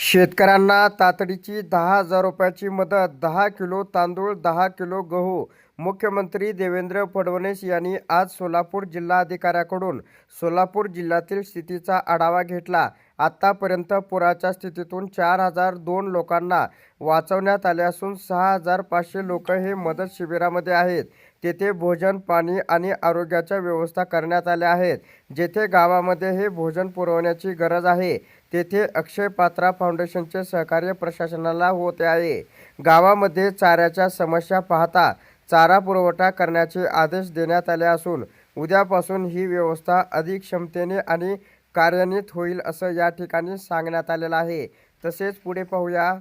शेतकऱ्यांना तातडीची दहा हजार रुपयाची मदत दहा किलो तांदूळ दहा किलो गहू. मुख्यमंत्री देवेंद्र फडणवीस यांनी आज सोलापूर जिल्हाधिकाऱ्याकडून सोलापूर जिल्ह्यातील स्थितीचा आढावा घेतला. आत्तापर्यंत पुराच्या स्थितीतून चार हजार दोन लोकांना वाचवण्यात आले असून सहा हजार पाचशे लोक हे मदत शिबिरामध्ये आहेत. तेथे भोजन पाणी आणि आरोग्याच्या व्यवस्था करण्यात आल्या आहेत. जेथे गावामध्ये हे भोजन पुरवण्याची गरज आहे तेथे अक्षय पात्रा फाउंडेशनचे सहकार्य प्रशासनाला होते आहे. गावामध्ये चाऱ्याच्या समस्या पाहता चारा पुरवठा करण्याचे आदेश देण्यात आले असून उद्यापासून ही व्यवस्था अधिक क्षमतेने आणि कार्यान्वित होईल असं या ठिकाणी सांगण्यात आलेलं आहे. तसेच पुढे पाहूया.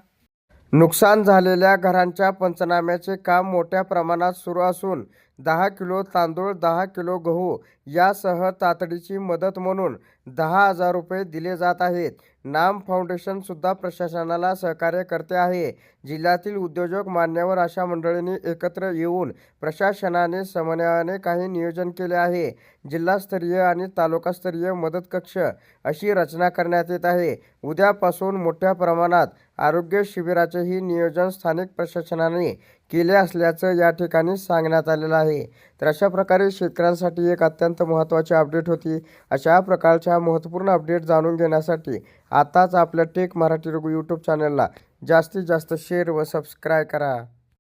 नुकसान झालेल्या घरांच्या पंचनाम्याचे काम मोठ्या प्रमाणात सुरू असून दहा किलो तांदूळ दहा किलो गहू यासह तातडीची मदत म्हणून दहा हजार रुपये दिले जात आहेत. नाम फाउंडेशनसुद्धा प्रशासनाला सहकार्य करते आहे. जिल्ह्यातील उद्योजक मान्यवर अशा मंडळींनी एकत्र येऊन प्रशासनाने समन्वयाने काही नियोजन केले आहे. जिल्हास्तरीय आणि तालुकास्तरीय मदत कक्ष अशी रचना करण्यात येत आहे. उद्यापासून मोठ्या प्रमाणात आरोग्य शिबिराचेही नियोजन स्थानिक प्रशासनाने केले असल्याचं या ठिकाणी सांगण्यात आलेलं आहे. तर अशा प्रकारे शेतकऱ्यांसाठी एक अत्यंत महत्त्वाची अपडेट होती. अशा प्रकारच्या महत्त्वपूर्ण अपडेट जाणून घेण्यासाठी आताच आपल्या टेक मराठी रघु यूट्यूब चॅनलला जास्तीत जास्त शेअर व सबस्क्राईब करा.